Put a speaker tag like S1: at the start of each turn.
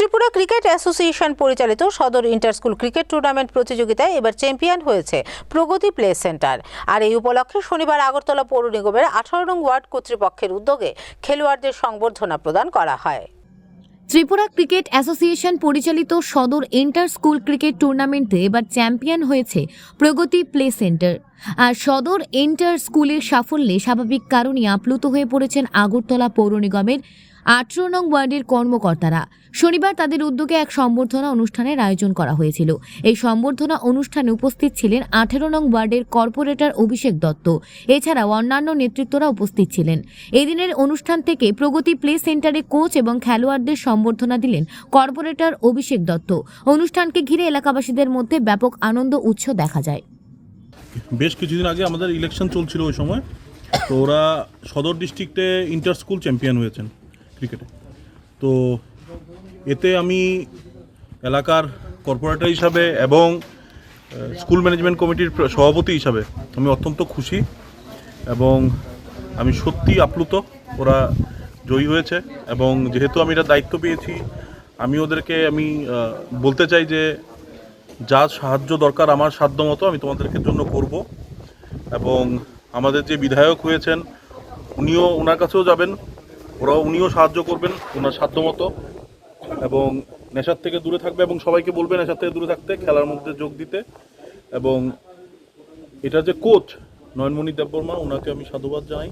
S1: Tripura cricket association পরিচালিত সদর inter school cricket tournament প্রতিযোগিতায় এবার চ্যাম্পিয়ন হয়েছে প্রগতি প্লে সেন্টার। আর এই উপলক্ষে শনিবার আগরতলা পৌর নিগমের আঠারো নং ওয়ার্ড কর্তৃপক্ষের উদ্যোগে খেলোয়াড়দের সংবর্ধনা প্রদান করা হয়।
S2: ত্রিপুরা ক্রিকেট অ্যাসোসিয়েশন পরিচালিত সদর ইন্টার স্কুল ক্রিকেট টুর্নামেন্টে এবার চ্যাম্পিয়ন হয়েছে প্রগতি প্লে সেন্টার। আর সদর ইন্টার স্কুলের সাফল্যে স্বাভাবিক কারণে আপ্লুত হয়ে পড়েছেন আগরতলা পৌর নিগমের আঠেরো নং ওয়ার্ডের কর্মকর্তারা। শনিবার তাদের উদ্যোগে এক সম্বর্ধনা অনুষ্ঠানের আয়োজন করা হয়েছিল। এই সম্বর্ধনা অনুষ্ঠানে উপস্থিত ছিলেন আঠেরো নং ওয়ার্ডের কর্পোরেটর অভিষেক দত্ত। এছাড়াও অন্যান্য নেতৃত্বরা উপস্থিত ছিলেন। এদিনের অনুষ্ঠান থেকে প্রগতি প্লে সেন্টারে কোচ এবং খেলোয়াড়দের সম্বর্ধনা দিলেন কর্পোরেটর অভিষেক দত্ত। অনুষ্ঠানকে ঘিরে এলাকাবাসীদের মধ্যে ব্যাপক আনন্দ উৎস দেখা যায়।
S3: বেশ কিছুদিন আগে আমাদের ইলেকশন চলছিল ওই সময়। তো ওরা সদর ডিস্ট্রিক্টে ইন্টার স্কুল চ্যাম্পিয়ন হয়েছেন। ক্রিকেটে তো এতে আমি এলাকার কর্পোরেটর হিসাবে এবং স্কুল ম্যানেজমেন্ট কমিটির সভাপতি হিসাবে আমি অত্যন্ত খুশি এবং আমি সত্যি আপ্লুত। ওরা জয়ী হয়েছে এবং যেহেতু আমি এটা দায়িত্ব পেয়েছি, আমি ওদেরকে আমি বলতে চাই যে যা সাহায্য দরকার আমার সাধ্য মতো আমি তোমাদেরকে জন্য করব এবং আমাদের যে বিধায়ক হয়েছেন, উনিও ওনার কাছেও যাবেন। ওরাও উনিও সাহায্য করবেন ওনার সাধ্যমতো এবং নেশার থেকে দূরে থাকবে এবং সবাইকে বলবে নেশার থেকে দূরে থাকতে, খেলার মধ্যে যোগ দিতে। এবং এটা যে কোচ নয়নমণি দেববর্মা, ওনাকে আমি সাধুবাদ জানাই।